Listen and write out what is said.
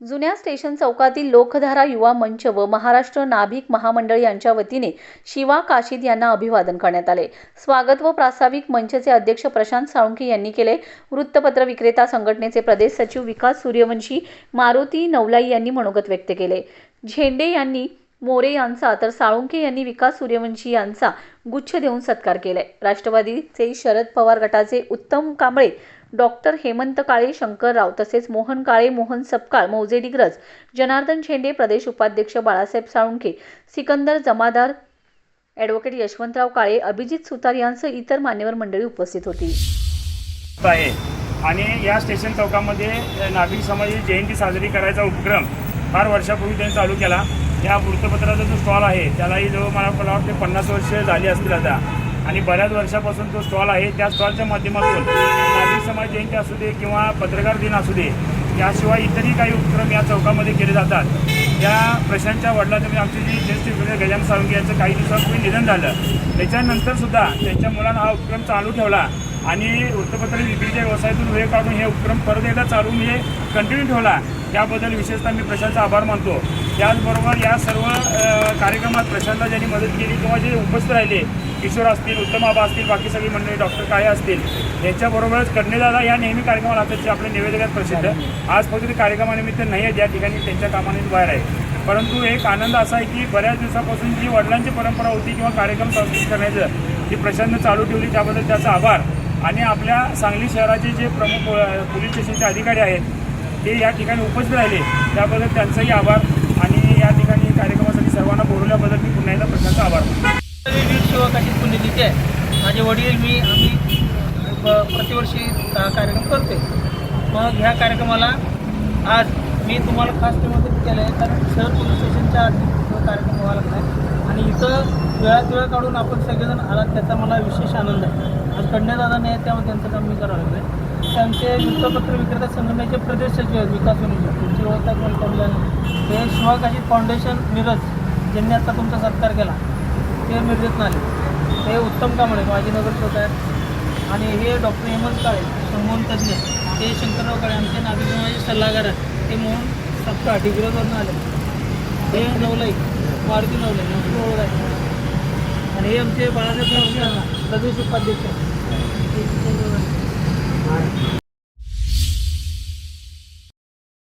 जुन्या स्टेशन चौकातील लोकधारा युवा मंच व महाराष्ट्र नाभिक महामंडळ यांच्या वतीने शिवा काशीद यांना अभिवादन करण्यात आले. स्वागत व प्रास्ताविक मंचचे अध्यक्ष प्रशांत साळुंखे यांनी केले. वृत्तपत्र विक्रेता संघटनेचे प्रदेश सचिव विकास सूर्यवंशी मारुती नवलाई यांनी मनोगत व्यक्त केले. झेंडे यांनी मोरे यांचा तर साळुंखे यांनी विकास सूर्यवंशी यांचा गुच्छ देऊन सत्कार केलाय राष्ट्रवादीचे शरद पवार गटाचे उत्तम कांबळे डॉक्टर हेमंत काळे शंकरराव तसेच मोहन काळे मोहन सपकाळ मौजे डिग्रज जनार्दन झेंडे प्रदेश उपाध्यक्ष बाळासाहेब साळुंखे सिकंदर जमादार ॲडव्होकेट यशवंतराव काळे अभिजित सुतार यांसह इतर मान्यवर मंडळी उपस्थित होती. आहे. आणि या स्टेशन चौकामध्ये नागरिक समाजाची जयंती साजरी करायचा उपक्रम फार वर्षापूर्वी त्यांनी चालू केला. या वृत्तपत्राचा जो स्टॉल आहे त्यालाही जो मला मला वाटते पन्नास वर्ष झाली असतील आता. आणि बऱ्याच वर्षापासून तो स्टॉल आहे त्या स्टॉलच्या माध्यमातून नाभिक समाज जयंती असू दे किंवा पत्रकार दिन असू दे याशिवाय इतरही काही उपक्रम या चौकामध्ये केले जातात. या प्रशांतच्या वडिलांनी म्हणजे आमचे जे ज्येष्ठ विक्रेते गजानन सावंगी यांचं काही दिवसापूर्वी निधन झालं. त्याच्यानंतरसुद्धा त्यांच्या मुलांना हा उपक्रम चालू ठेवला आणि वृत्तपत्र विक्रीच्या व्यवसायातून वेळ काढून हे उपक्रम परत एकदा चालून हे कंटिन्यू ठेवला. त्याबद्दल विशेषतः मी प्रशांतचा आभार मानतो. त्याचबरोबर या सर्व कार्यक्रमात प्रशांतला ज्यांनी मदत केली किंवा जे उपस्थित राहिले किशोर असतील उत्तम आबा असतील बाकी सगळी मंडळी डॉक्टर काळे असतील यांच्याबरोबरच कन्नेदादा या नेहमी कार्यक्रमाला असतात जे आपले निवेदकात प्रसिद्ध आज फक्त ते कार्यक्रमानिमित्त नाही आहेत या ठिकाणी त्यांच्या कामानिमित्त बाहेर आहे परंतु एक आनंद असा आहे की बऱ्याच दिवसापासून जी वडिलांची परंपरा होती किंवा कार्यक्रम संस्कृत करण्याचं ती प्रशांतनं चालू ठेवली त्याबद्दल त्याचा आभार. आणि आपल्या सांगली शहराचे जे प्रमुख पोलीस स्टेशनचे अधिकारी आहेत ते या ठिकाणी उपस्थित राहिले त्याबद्दल त्यांचाही आभार. आणि या ठिकाणी कार्यक्रमासाठी सर्वांना बोलवल्याबद्दल मी पुन्हा एकदा प्रशांतचा आभार मानतो. वीर पुण्यतिथी आहे. माझे वडील मी आम्ही प्रतिवर्षी कार्यक्रम करते मग ह्या कार्यक्रमाला आज मी तुम्हाला खास निमंत्रित केलं आहे कारण शहर पोलीस स्टेशनच्या आधी कार्यक्रम व्हावा लागला आहे आणि इथं वेळात वेळ काढून आपण सगळेजण आलात त्याचा मला विशेष आनंद आहे. आज कन्यादादाने त्यामध्ये त्यामुळे त्यांचं काम मी करावं लागलं आहे त्यांचे वृत्तपत्र विक्रेता संघटनेचे प्रदेश सचिव आहेत विकास वनिजी त्यांची ओळख आहे मला ते शिवाकाशी फाउंडेशन मिरज ज्यांनी आता तुमचा सत्कार केला ते मिरजेतून आले ते उत्तम कांबळे माजी नगरसेवक आहेत. आणि हे डॉक्टर हेमंत काळे संमोहन तज्ज्ञ ते शंकरराव काळे आमचे नागरिक सल्लागार आहेत. ते मोहन सप्ता डिग्रजवरून आले. हे नवलाई मारुती नवलाई यांची ओळख आहे. आणि हे आमचे बाळासाहेब प्रदेश उपाध्यक्ष आहेत.